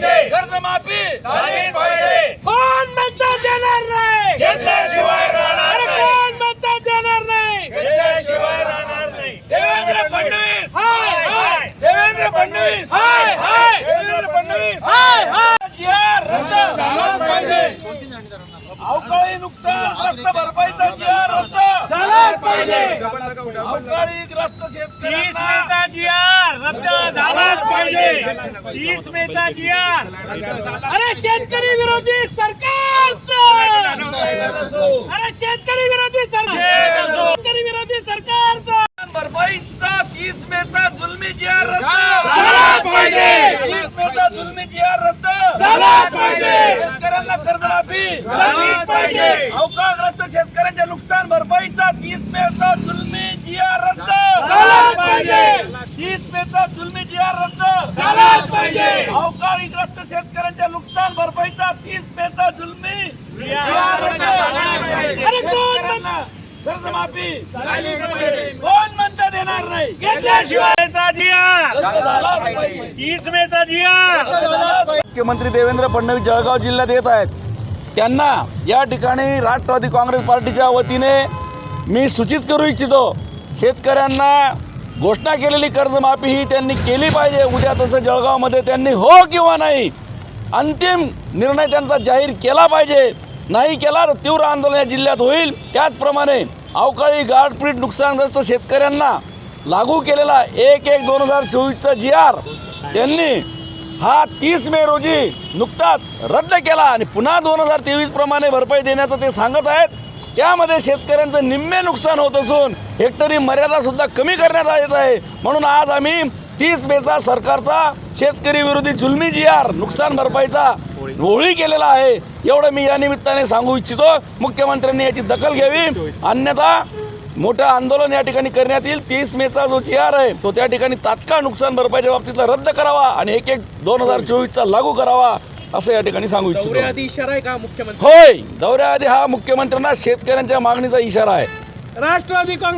कर्जमाफी झालीच पाहिजे. कोण म्हणता देणार नाही? घेतल्याशिवाय राहणार कोण म्हणता देणार नाही? घेतल्याशिवाय राहणार नाही. देवेंद्र फडणवीस. हाय हाय. देवेंद्र फडणवीस. हाय हाय. देवेंद्र फडणवीस. हाय हाय. जीआर रद्द झालाच पाहिजे. अवकाळी नुकसान ग्रस्त भरपाईचा जीआर रद्द झालाच पाहिजे. अवकाळी ग्रस्त तीस शेतकऱ्यांना मेचा जी आर रद्द झालाच पाहिजे. तीस मेचा अरे शेतकरी विरोधी सरकारचं. अरे शेतकरी विरोधी सरकार. शेतकरी विरोधी सरकारचं. भरपाईचा तीस मेचा जुलमी जीआर रद्द. पाहिजे. तीस मेचा जुलमी रद्द. पाहिजे. शेतकऱ्यांना कर्जमाफी. पाहिजे. अवकाळग्रस्त शेतकऱ्यांच्या नुकसान भरपाईचा तीस मेचा जुलमी जीआर रद्द झालाच तीस मेचा जुलमी जीआर रद्द. झालाच पाहिजे. अवकाळीग्रस्त शेतकऱ्यांच्या नुकसान भरपाईचा तीस मेचा जुलमी जीआर रद्द. अरे कोण शेतकऱ्यांना कर्जमाफी. कोण म्हणता देणार नाही? घेतल्याशिवायचा झालाच पाहिजे. तीस मेचा मुख्यमंत्री देवेंद्र फडणवीस जळगाव जिल्ह्यात येत आहेत. त्यांना या ठिकाणी राष्ट्रवादी काँग्रेस पार्टीच्या वतीने मी सूचित करू इच्छितो शेतकऱ्यांना घोषणा केलेली कर्जमाफी ही त्यांनी केली पाहिजे. उद्या तसं जळगावमध्ये त्यांनी हो किंवा नाही अंतिम निर्णय त्यांचा जाहीर केला पाहिजे. नाही केला तर तीव्र आंदोलन या जिल्ह्यात होईल. त्याचप्रमाणे अवकाळी गारपीट नुकसानग्रस्त शेतकऱ्यांना लागू केलेला एक एक दोन हजार चोवीसचा जी आर त्यांनी हा तीस मे रोजी नुकताच रद्द केला आणि पुन्हा दोन हजार तेवीसप्रमाणे भरपाई देण्याचं ते सांगत आहेत. त्यामध्ये शेतकऱ्यांचं निम्मे नुकसान होत असून हेक्टरी मर्यादा सुद्धा कमी करण्यात येत आहे. म्हणून आज आम्ही तीस मेचा सरकारचा शेतकरी विरोधी जुलमी जी आर नुकसान भरपाईचा होळी केलेला आहे. एवढं मी या निमित्ताने सांगू इच्छितो. मुख्यमंत्र्यांनी याची दखल घ्यावी. अन्यथा मोठं आंदोलन या ठिकाणी करण्यात येईल. तीस मेचा जो जी आर आहे तो त्या ठिकाणी तात्काळ नुकसान भरपाईच्या बाबतीतला रद्द करावा आणि एक एक दोन हजार चोवीसचा लागू करावा. असं या ठिकाणी सांगू इच्छितो. इशारा आहे का मुख्यमंत्री? होय दौऱ्याआधी हा मुख्यमंत्र्यांना शेतकऱ्यांच्या मागणीचा इशारा आहे. राष्ट्रवादी काँग्रेस